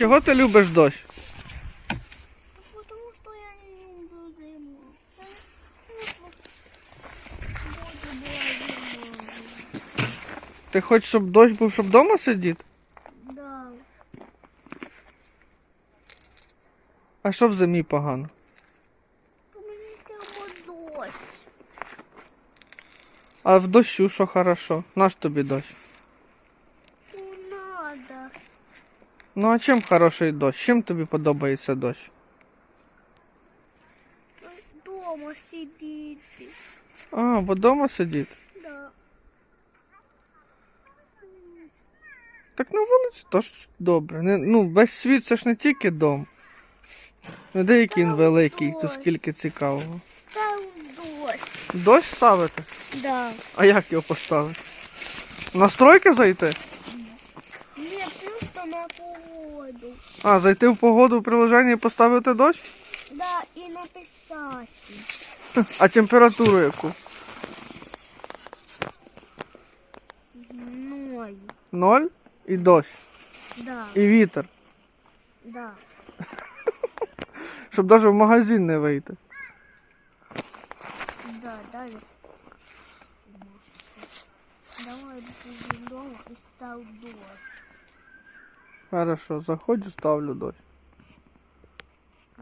чого ти любиш дощ? Я не люблю зиму. Ти хочеш, щоб дощ був, щоб вдома сидіти? Да. А що в зимі погано? У меня прямо дождь. А в дощу що хорошо? Наш тобі дощ. Не надо. Ну а чим хороший дощ? Чим тобі подобається дощ? Дома сидите. А, бо вдома сидіти. Да. Так на вулиці теж добре. Не, ну, весь світ це ж не тільки дом. Не деякий він великий, то скільки цікавого. Там дождь. Дощ ставити? Да. А як його поставити? Настройки зайти? Нет, просто на погоду. А, зайти в погоду в приложенні і поставити дощ? Да, и написать. А температуру яку? Ноль. Ноль і дощ. Да, І вітер. да. Щоб навіть в магазин не вийти. Да, далі. Давай будем дома и стал дождь. Хорошо, заходжу, ставлю дощ.